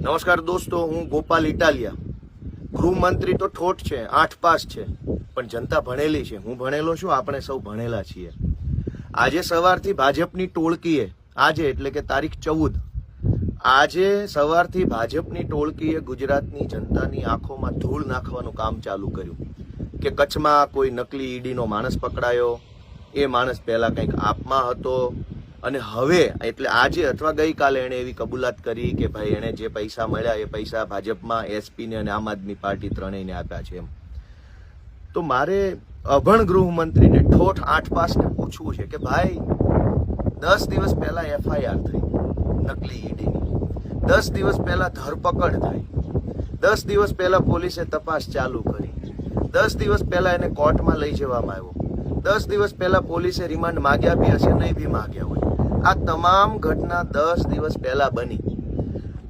નમસ્કાર દોસ્તો, હું ગોપાલ ઇટાલિયા. ગૃહમંત્રી તો ઠોઠ છે, આઠ પાસ છે, પણ જનતા ભણેલી છે. હું ભણેલો છું, આપણે સૌ ભણેલા છીએ. આજે સવારથી ભાજપની ટોળકીએ, આજે એટલે કે તારીખ ચૌદ, આજે સવારથી ભાજપની ટોળકીએ ગુજરાતની જનતાની આંખોમાં ધૂળ નાખવાનું કામ ચાલુ કર્યું. કે કચ્છમાં કોઈ નકલી ઈડીનો માણસ પકડાયો, એ માણસ પહેલાં કંઈક આપમાં હતો અને હવે, એટલે આજે અથવા ગઈકાલે એણે એવી કબૂલાત કરી કે ભાઈ એણે જે પૈસા મળ્યા એ પૈસા ભાજપમાં એસપીને અને આમ આદમી પાર્ટી ત્રણેયને આપ્યા છે એમ. તો મારે અભણ ગૃહમંત્રીને ઠોઠ આઠ પાસને પૂછવું છે કે ભાઈ, દસ દિવસ પહેલા એફઆઈઆર થઈ, નકલી ઈડીની. દસ દિવસ પહેલા ધરપકડ થઈ. દસ દિવસ પહેલા પોલીસે તપાસ ચાલુ કરી. દસ દિવસ પહેલા એને કોર્ટમાં લઈ જવામાં આવ્યો. દસ દિવસ પહેલા પોલીસે રિમાન્ડ માગ્યા બી હશે નહીં બી માગ્યા હોય. આ તમામ ઘટના દસ દિવસ પહેલા બની.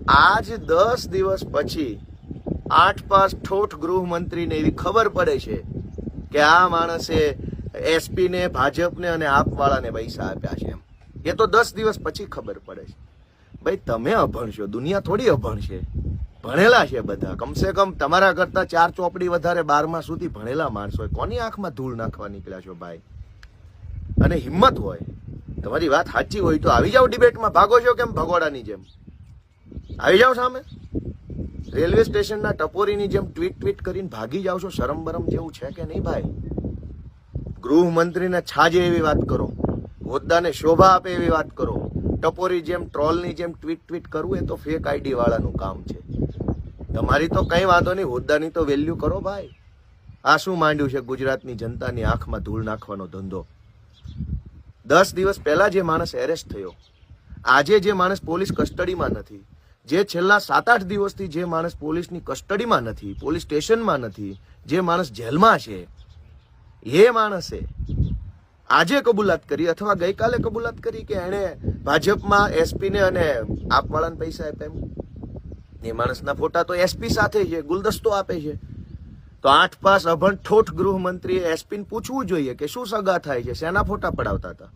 આજ દસ દિવસ પછી આઠ પાસ ઠોઠ ગૃહમંત્રીને એવી ખબર પડે છે કે આ માણસે એસપીને, ભાજપને અને આપવાળાને પૈસા આપ્યા છે એમ. એ તો દસ દિવસ પછી ખબર પડે છે. ભાઈ, તમે અભણ છો. દુનિયા થોડી અભણ છે. ભણેલા છે બધા. કમસે કમ તમારા કરતા ચાર ચોપડી વધારે બારમા સુધી ભણેલા માણસો કોની આંખમાં ધૂળ નાખવા નીકળ્યા છો ભાઈ? અને હિંમત હોય. તમારી વાત સાચી હોય તો આવી જાઓ ડિબેટમાં. ભાગો છો કેમ ભગોડાની જેમ? આવી જાઓ સામે. રેલવે સ્ટેશનના ટપોરીની જેમ ટ્વીટ ટ્વીટ કરીને ભાગી જાઓ છો શરમ બરમ જેવું છે કે નહીં ભાઈ? ગૃહમંત્રીને છાજે એવી વાત કરો. હોદ્દાને શોભા આપે એવી વાત કરો. ટપોરી જેમ, ટ્રોલની જેમ ટ્વીટ ટ્વીટ કરવું એ તો ફેક આઈડી વાળાનું કામ છે. તમારી તો કઈ વાંધો નહીં, હોદ્દાની તો વેલ્યુ કરો ભાઈ. આ શું માંડ્યું છે ગુજરાતની જનતાની આંખમાં ધૂળ નાખવાનો ધંધો? દસ દિવસ પહેલા જે માણસ એરેસ્ટ થયો, આજે જે માણસ પોલીસ કસ્ટડીમાં નથી, જે છેલ્લા સાત આઠ દિવસથી જે માણસ પોલીસની કસ્ટડીમાં નથી, પોલીસ સ્ટેશનમાં નથી, જે માણસ જેલમાં છે, એ માણસે આજે કબૂલાત કરી અથવા ગઈકાલે કબૂલાત કરી કે એણે ભાજપમાં એસપીને અને આપવાળાને પૈસા આપ્યા એમ? એ માણસના ફોટા તો એસપી સાથે છે, ગુલદસ્તો આપે છે. તો આઠ પાસ અભણ ઠોઠ ગૃહમંત્રીએ એસપીને પૂછવું જોઈએ કે શું સગા થાય છે, શેના ફોટા પડાવતા હતા?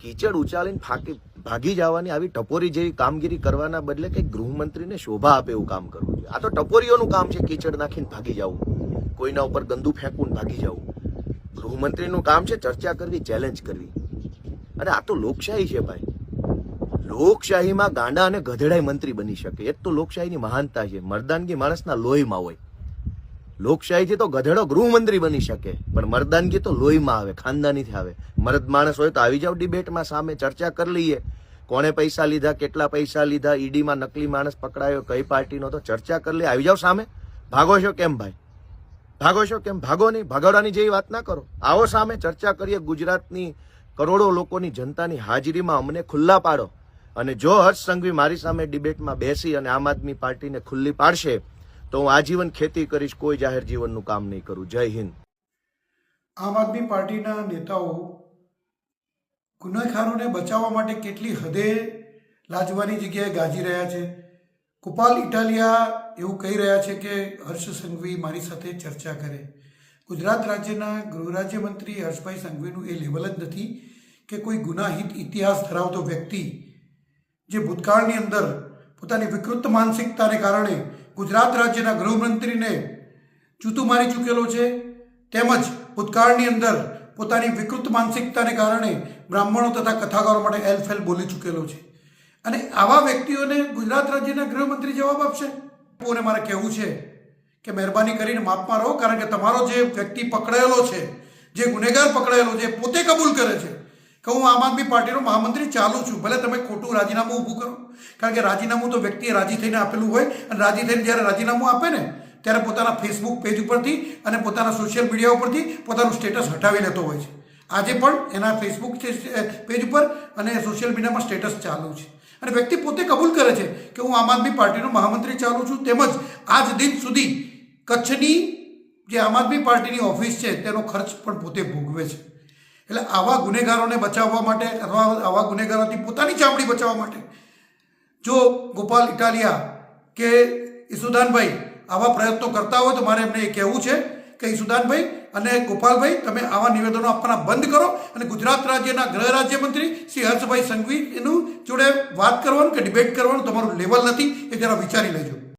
કીચડ ઉચાલીને ફાકી ભાગી જવાની આવી ટપોરી જેવી કામગીરી કરવાના બદલે કંઈક ગૃહમંત્રીને શોભા આપે એવું કામ કરવું જોઈએ. આ તો ટપોરીઓનું કામ છે, કીચડ નાખીને ભાગી જવું. કોઈના ઉપર ગંદુ ફેંકવું ભાગી જવું. ગૃહમંત્રીનું કામ છે, ચર્ચા કરવી ચેલેન્જ કરવી. અને આ તો લોકશાહી છે ભાઈ. લોકશાહીમાં ગાંડા અને ગધેડાય મંત્રી બની શકે. એ જ તો લોકશાહીની મહાનતા છે. મર્દાનગી માણસના લોહીમાં હોય. લોકશાહીથી તો ગધેડો ગૃહમંત્રી બની શકે. પણ મર્દાનગી તો લોહીમાં આવે, ખાનદાનીથી આવે. મર્દ માણસ હોય તો આવી જાવ ડિબેટમાં સામે, ચર્ચા કરી લઈએ. કોણે પૈસા લીધા, કેટલા પૈસા લીધા, ઈડીમાં નકલી માણસ પકડાયો, કઈ પાર્ટીનો, તો ચર્ચા કરી લઈએ. આવી જાવ સામે. ભાગો છો કેમ ભાઈ? ભાગો છો કેમ? ભાગો નહીં ભાગવડાની જેવી વાત ના કરો. આવો સામે, ચર્ચા કરીએ. ગુજરાતની કરોડો લોકોની જનતાની હાજરીમાં અમને ખુલ્લા પાડો. અને જો હર્ષ સંઘવી મારી સામે ડિબેટમાં બેસી અને આમ આદમી પાર્ટીને ખુલ્લી પાડશે તો હું આજીવન ખેતી કરીશ, કોઈ જાહેર જીવનનું કામ નહીં કરું. જય હિન્દ. આમ આદમી પાર્ટીના નેતાઓ ગુનેખારોને બચાવવા માટે કેટલી હદે લાજવાની જગ્યાએ ગાજી રહ્યા છે. કુપાલ ઇટાલિયા એવું કહી રહ્યા છે કે હર્ષ સંઘવી મારી સાથે ચર્ચા કરે. ગુજરાત રાજ્યના ગૃહ રાજ્યમંત્રી હર્ષભાઈ સંઘવીનું એ લેવલ જ નથી કે કોઈ ગુનાહિત ઇતિહાસ ધરાવતો વ્યક્તિ જે ભૂતકાળની અંદર પોતાની વિકૃત માનસિકતાને કારણે ગુજરાત રાજ્યના ગૃહમંત્રીને જૂતું મારી ચૂકેલો છે. તેમજ ભૂતકાળની અંદર પોતાની વિકૃત માનસિકતાને કારણે બ્રાહ્મણો તથા કથાકારો માટે એલફેલ બોલી ચૂકેલો છે. અને આવા વ્યક્તિઓને ગુજરાત રાજ્યના ગૃહમંત્રી જવાબ આપશે. અને મારે કહેવું છે કે મહેરબાની કરીને માપમાં રહો કારણ કે તમારો જે વ્યક્તિ પકડાયેલો છે, જે ગુનેગાર પકડાયેલો છે પોતે કબૂલ કરે છે. કે હું આમ આદમી પાર્ટીનો મહામંત્રી ચાલુ છું. ભલે તમે ખોટું રાજીનામું ઊભું કરો. કારણ કે રાજીનામું તો વ્યક્તિએ રાજી થઈને આપેલું હોય અને રાજી થઈને જ્યારે રાજીનામું આપે ને, ત્યારે પોતાના ફેસબુક પેજ ઉપરથી અને પોતાના સોશિયલ મીડિયા ઉપરથી પોતાનું સ્ટેટસ હટાવી લેતો હોય છે. આજે પણ એના ફેસબુક પેજ ઉપર અને સોશિયલ મીડિયામાં સ્ટેટસ ચાલુ છે. અને વ્યક્તિ પોતે કબૂલ કરે છે કે હું આમ આદમી પાર્ટીનો મહામંત્રી ચાલુ છું. તેમજ આજ દિન સુધી કચ્છની જે આમ આદમી પાર્ટીની ઓફિસ છે, તેનો ખર્ચ પણ પોતે ભોગવે છે. એટલે આવા ગુનેગારોને બચાવવા માટે અથવા આવા ગુનેગારોથી પોતાની ચામડી બચાવવા માટે જો ગોપાલ ઇટાલિયા કે ઈસુદાનભાઈ આવા પ્રયત્નો કરતા હોય તો મારે એમને એ કહેવું છે કે ઈસુદાનભાઈ અને ગોપાલભાઈ, તમે આવા નિવેદનો આપવાના બંધ કરો અને ગુજરાત રાજ્યના ગૃહ રાજ્યમંત્રી શ્રી હર્ષભાઈ સંઘવી એનું જોડે વાત કરવાનું કે ડિબેટ કરવાનું તમારું લેવલ નથી એ જરા વિચારી લેજો.